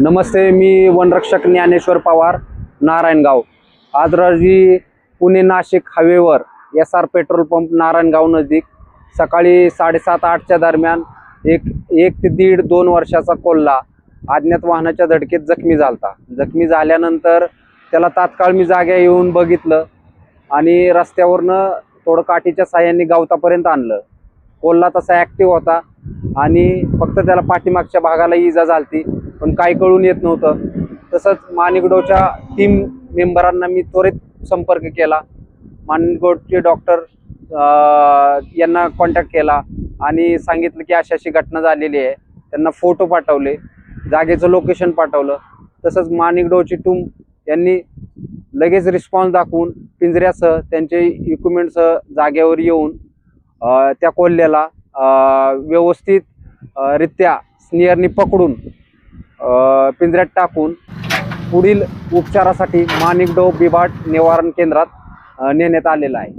नमस्ते मी वनरक्षक ज्ञानेश्वर पवार नारायणगाव. आज रोजी पुणे नाशिक हायवेवर S R petrol pump Narayangaon नजीक सकाळी साडेसात आठच्या दरम्यान एक एक ते दीड दोन वर्षाचा कोल्हा अज्ञात वाहनाच्या धडकेत जखमी झाला जखमी झाल्यानंतर त्याला तात्काळ मी जाग्या येऊन बघितलं आणि रस्त्यावरनं थोडं काठीच्या साह्याने गावतापर्यंत आणलं. कोल्हा तसा ॲक्टिव्ह होता आणि फक्त त्याला पाठीमागच्या भागाला इजा झालती. पण काही कळून येत नव्हतं. तसंच माणिकडोच्या टीम मेंबरांना मी त्वरित संपर्क केला. मानिकडोचे डॉक्टर यांना कॉन्टॅक्ट केला आणि सांगितलं की अशी अशी घटना झालेली आहे. त्यांना फोटो पाठवले जागेचं लोकेशन पाठवलं. तसंच माणिकडोची टूम यांनी लगेच रिस्पॉन्स दाखवून पिंजऱ्यासह त्यांचे इक्विपमेंटसह जागेवर येऊन त्या कोल्ह्याला व्यवस्थित रित्या स्नियरनी पकडून पिंजऱ्यात टाकून पुढील उपचारासाठी माणिकडो बिबाट निवारण केंद्रात नेण्यात आलेला आहे.